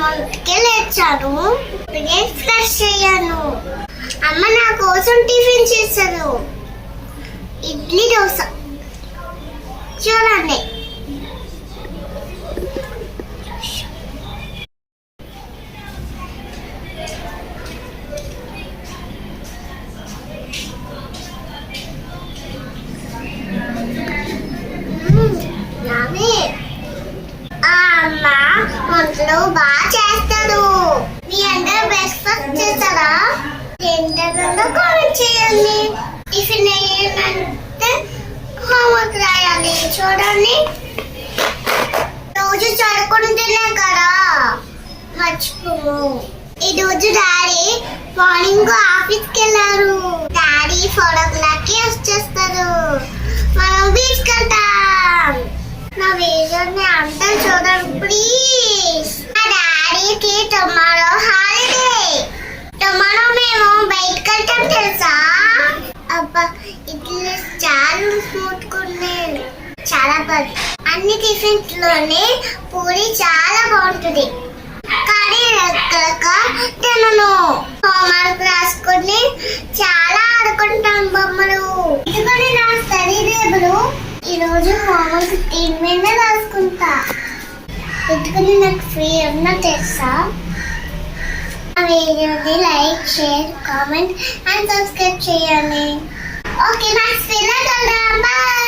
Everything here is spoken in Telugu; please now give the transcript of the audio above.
చేశాను ప్లేట్ ఫ్రెష్ అయ్యాను. అమ్మ నా కోసం టిఫిన్ చేశాను ఇడ్లీ దోశ. చూడండి. అమ్మ ఒంట్లో బాగా టిఫిన్ అయ్యిందంటే హోంవర్క్ రాయాలి చూడండి రోజు చదువుకుంటేనే కదా మర్చిపోము ఈ రోజు డాడీ మార్నింగ్ ఆఫీస్కి వెళ్ళారు ఇడ్లీ చాలా ముట్టుకున్నాను చాలా బాగుంది. అన్ని టిఫిన్స్లోనే పూరి చాలా బాగుంటుంది. కానీ రెక్కలక తినను. హోంవర్క్ రాసుకొని చాలా ఆడుకుంటాం బొమ్మలు. ఇదిగోని నా స్టడీ టేబుల్ ఈరోజు హోంవర్క్ దీని మీద రాసుకుంటా. ఎందుకని నాకు ఫ్రీ ఉన్న తెలుసా? వీడియోని like share comment and subscribe చేయండి. Okay, Max, Fernando, la